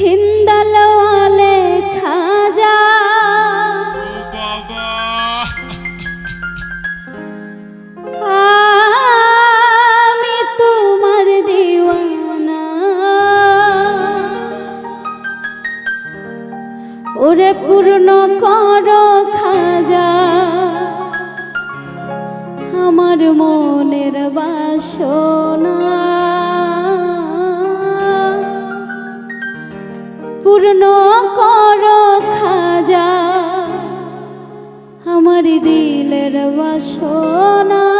হিন্দালওয়ালে খাজা। আমি তোমার দিওয়ানা। ওরে পূর্ণ কর খাজা। আমার মনের বাসনা। পূর্ণ কর খাজা। আমার দিলের বাসনা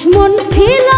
দুশ্মন ছিল